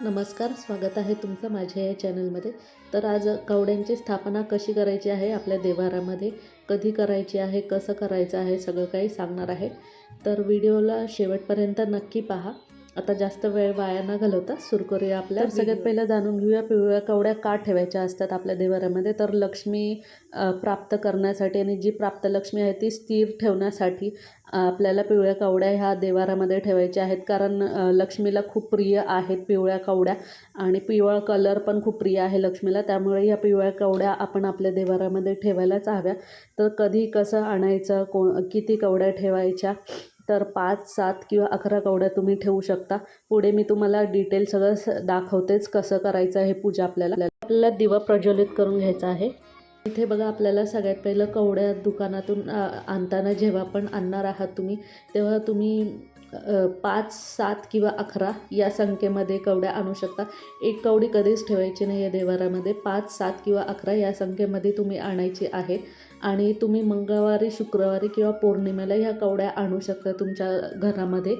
नमस्कार स्वागत आहे तुमचं माझ्या या चॅनलमध्ये. तर आज कवड्यांची स्थापना कशी करायची आहे आपल्या देवारामध्ये कधी करायची आहे कसं करायचं आहे सगळं काही सांगणार आहे. तर व्हिडिओला शेवटपर्यंत नक्की पहा. आता जास्त वेळ वाया न घालवता सुरू करूया आपल्या. सगळ्यात पहिलं जाणून घेऊया पिवळ्या कवड्या का ठेवायच्या असतात आपल्या देवाऱ्यामध्ये. तर लक्ष्मी प्राप्त करण्यासाठी आणि जी प्राप्त लक्ष्मी आहे ती स्थिर ठेवण्यासाठी आपल्याला पिवळ्या कवड्या ह्या देवारामध्ये ठेवायच्या आहेत. कारण लक्ष्मीला खूप प्रिय आहेत पिवळ्या कवड्या आणि पिवळा कलर पण खूप प्रिय आहे लक्ष्मीला. त्यामुळे ह्या पिवळ्या कवड्या आपण आपल्या देवारामध्ये ठेवायलाच हव्या. तर कधी कसं आणायचं को किती कवड्या ठेवायच्या तर पाच सात किंवा अकरा कवड्या तुम्ही ठेवू शकता. पुढे मी तुम्हाला डिटेल सगळं स दाखवतेच कसं करायचं हे पूजा आपल्याला. आपल्याला दिवा प्रज्वलित करून घ्यायचा आहे. इथे बघा आपल्याला सगळ्यात पहिलं कवड्या दुकानातून आणताना जेव्हा पण आणणार आहात तुम्ही तेव्हा तुम्ही पाच सात किंवा अकरा या संख्येमध्ये कवड्या आणू शकता. एक कवडी कधीच ठेवायची नाही आहे देवारामध्ये पाच सात किंवा अकरा या संख्येमध्ये तुम्ही आणायची आहे. आणि तुम्ही मंगळवारी शुक्रवारी किंवा पौर्णिमेला ह्या कवड्या आणू शकता तुमच्या घरामध्ये.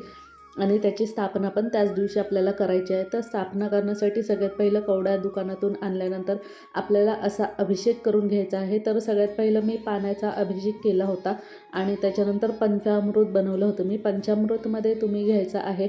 आणि त्याची स्थापना पण त्याच दिवशी आपल्याला करायची आहे. तर स्थापना करण्यासाठी सगळ्यात पहिलं कवड्या दुकानातून आणल्यानंतर आपल्याला असा अभिषेक करून घ्यायचा आहे. तर सगळ्यात पहिलं मी पाण्याचा अभिषेक केला होता आणि त्याच्यानंतर पंचामृत बनवलं होतं. मी पंचामृतमध्ये तुम्ही घ्यायचं आहे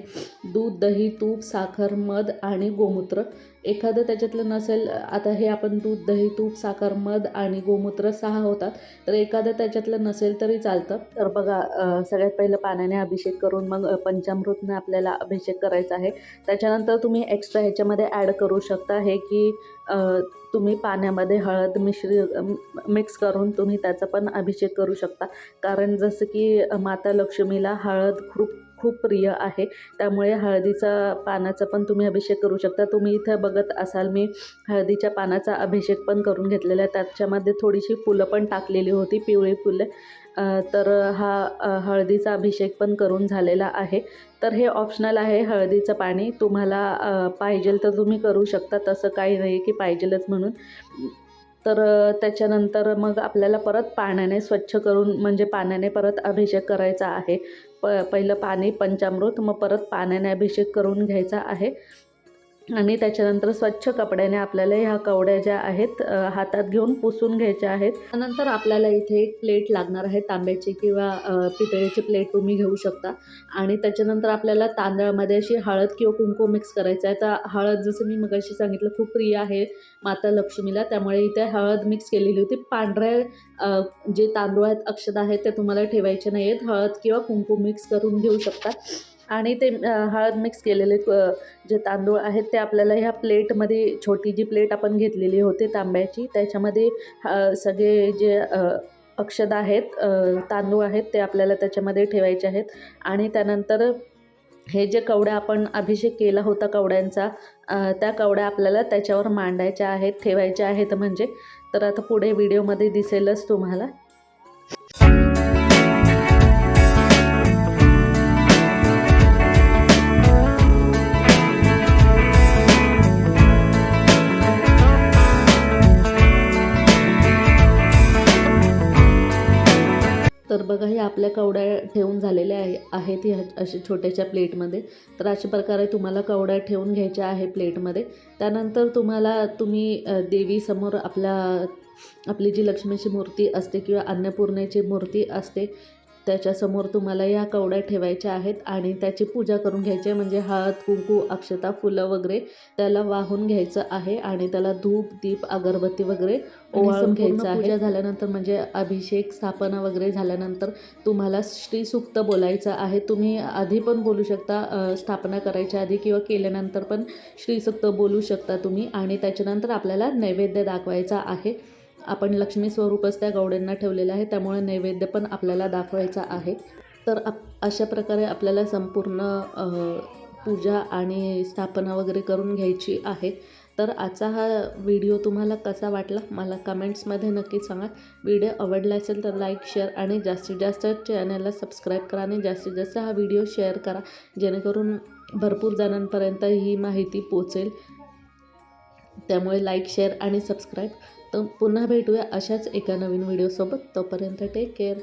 दूध दही तूप साखर मध आणि गोमूत्र. एखादं त्याच्यातलं नसेल आता हे आपण दूध दही तूप साखर मध आणि गोमूत्र सहा होतात. तर एखादं त्याच्यातलं नसेल तरी चालतं. तर बघा सगळ्यात पहिलं पाण्याने अभिषेक करून मग पंचामृतने आपल्याला अभिषेक करायचा आहे. त्याच्यानंतर तुम्ही एक्स्ट्रा ह्याच्यामध्ये ॲड करू शकता हे की तुम्ही पाण्यामध्ये हळद मिश्री मिक्स करून तुम्ही त्याचा पण अभिषेक करू शकता. कारण जसं की माता लक्ष्मीला हळद खूप खूप प्रिय आहे. त्यामुळे हळदीचा पानाचा पण तुम्ही अभिषेक करू शकता. तुम्ही इथं बघत असाल मी हळदीच्या पानाचा अभिषेक पण करून घेतलेला आहे. त्याच्यामध्ये थोडीशी फुलं पण टाकलेली होती पिवळी फुलं. तर हा हळदीचा अभिषेक पण करून झालेला आहे. तर हे ऑप्शनल आहे हळदीचं पाणी. तुम्हाला पाहिजेल तर तुम्ही करू शकता. तसं काही नाही की पाहिजेलच म्हणून. तर त्याच्यानंतर मग आपल्याला परत पाण्याने स्वच्छ करून म्हणजे पाण्याने परत अभिषेक करायचा आहे. प पहिलं पाणी पंचामृत मग परत पाण्याने अभिषेक करून घ्यायचा आहे. आणि त्याच्यानंतर स्वच्छ कपड्याने आपल्याला ह्या कवड्या ज्या आहेत हातात घेऊन पुसून घ्यायच्या आहेत. त्यानंतर आपल्याला इथे एक प्लेट लागणार आहे तांब्याची किंवा पितळेची प्लेट तुम्ही घेऊ शकता. आणि त्याच्यानंतर आपल्याला तांदळामध्ये अशी हळद किंवा कुंकू मिक्स करायचं आहे. तर हळद जसं मी मगाशी सांगितलं खूप प्रिय आहे माता लक्ष्मीला. त्यामुळे इथे हळद मिक्स केलेली होती. पांढऱ्या जे तांदूळ आहेत अक्षता आहेत ते तुम्हाला ठेवायचे नाही आहेत हळद किंवा कुंकू मिक्स करून घेऊ शकता. आणि ते हळद मिक्स केलेले जे तांदूळ आहेत ते आपल्याला ह्या प्लेटमध्ये छोटी जी प्लेट आपण घेतलेली होती तांब्याची त्याच्यामध्ये सगळे जे अक्षद आहेत तांदूळ आहेत ते आपल्याला त्याच्यामध्ये ठेवायचे आहेत. आणि त्यानंतर हे जे कवड्या आपण अभिषेक केला होता कवड्यांचा त्या कवड्या आपल्याला त्याच्यावर मांडायच्या आहेत ठेवायच्या आहेत म्हणजे. तर आता पुढे व्हिडिओमध्ये दिसेलच तुम्हाला. बघा हे आपल्या कवड्या ठेवून झालेल्या आहे आहेत ह्या अशा छोट्याशा प्लेटमध्ये. तर अशा प्रकारे तुम्हाला कवड्या ठेवून घ्यायच्या आहे प्लेटमध्ये. त्यानंतर तुम्हाला तुम्ही देवीसमोर आपल्या आपली जी लक्ष्मीची मूर्ती असते किंवा अन्नपूर्णेची मूर्ती असते त्याच्यासमोर तुम्हाला या कवड्या ठेवायच्या आहेत आणि त्याची पूजा करून घ्यायची आहे. म्हणजे हळद कुंकू अक्षता फुलं वगैरे त्याला वाहून घ्यायचं आहे आणि त्याला धूप दीप अगरबत्ती वगैरे ओवाळून घ्यायचं आहे. पूजा झाल्यानंतर म्हणजे अभिषेक स्थापना वगैरे झाल्यानंतर तुम्हाला श्रीसुक्त बोलायचं आहे. तुम्ही आधी पण बोलू शकता स्थापना करायच्या आधी किंवा केल्यानंतर पण श्रीसुक्त बोलू शकता तुम्ही आणि त्याच्यानंतर आपल्याला नैवेद्य दाखवायचा आहे. आपण लक्ष्मी स्वरूपच त्या गवड्यांना ठेवलेलं आहे. त्यामुळे नैवेद्य पण आपल्याला दाखवायचा आहे. तर आप अशा प्रकारे आपल्याला संपूर्ण पूजा आणि स्थापना वगैरे करून घ्यायची आहे. तर आजचा हा व्हिडिओ तुम्हाला कसा वाटला? मला कमेंट्समध्ये नक्की सांगा. व्हिडिओ आवडला असेल तर लाईक शेअर आणि जास्तीत जास्त चॅनलला सबस्क्राईब करा आणि जास्तीत जास्त हा व्हिडिओ शेअर करा. जेणेकरून भरपूर जणांपर्यंत ही माहिती पोचेल. त्यामुळे लाईक शेअर आणि सबस्क्राईब. तर पुन्हा भेटूया अशाच एका नवीन व्हिडिओसोबत. तोपर्यंत टेक केअर